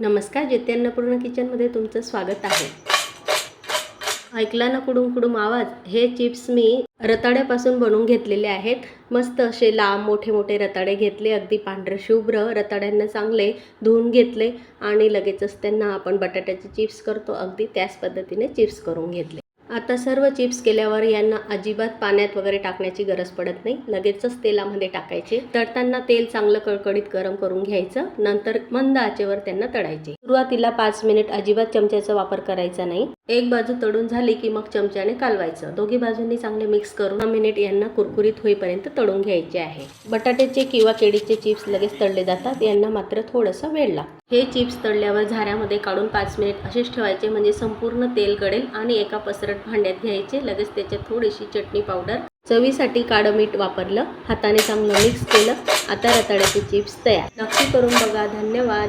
नमस्कार जिते अन्नपूर्ण किचनमध्ये तुमचं स्वागत आहे. ऐकला ना कुडूम कुडूम आवाज? हे चिप्स मी रताड्यापासून बनवून घेतलेले आहेत. मस्त असे लांब मोठे मोठे रताळे घेतले. अगदी पांढरे शुभ्र रताड्यांना चांगले धुवून घेतले. आणि लगेचच त्यांना आपण बटाट्याचे चिप्स करतो. अगदी त्याच पद्धतीने चिप्स करून घेतले. आता सर्व चिप्स केल्यावर यांना अजिबात पाण्यात वगैरे टाकण्याची गरज पडत नाही. लगेचच तेलामध्ये टाकायचे. तळताना तेल चांगलं कळकडीत गरम करून घ्यायचं. नंतर मंद आचेवर त्यांना तळायचे. सुरुवातीला पाच मिनिट अजिबात चमच्याचा वापर करायचा नाही. एक बाजू तळून झाली की मग चमच्याने कालवायचं. दोघी बाजूंनी चांगले मिक्स करून दहा मिनिट यांना कुरकुरीत होईपर्यंत तळून घ्यायचे आहे. बटाट्याचे किंवा केळीचे चिप्स लगेच तळले जातात. यांना मात्र थोडासा वेळ लागतो. हे चिप्स तळल्यावर झाऱ्यामध्ये काढून पाच मिनिट असेच ठेवायचे. म्हणजे संपूर्ण तेल गळेल आणि एका पसरट भांड्यात घ्यायचे. लगेच त्याच्यात थोडीशी चटणी पावडर चवीसाठी काळं मीठ वापरलं. हाताने चांगलं मिक्स केलं. आता रताळ्याचे चिप्स तयार. नक्की करून बघा. धन्यवाद.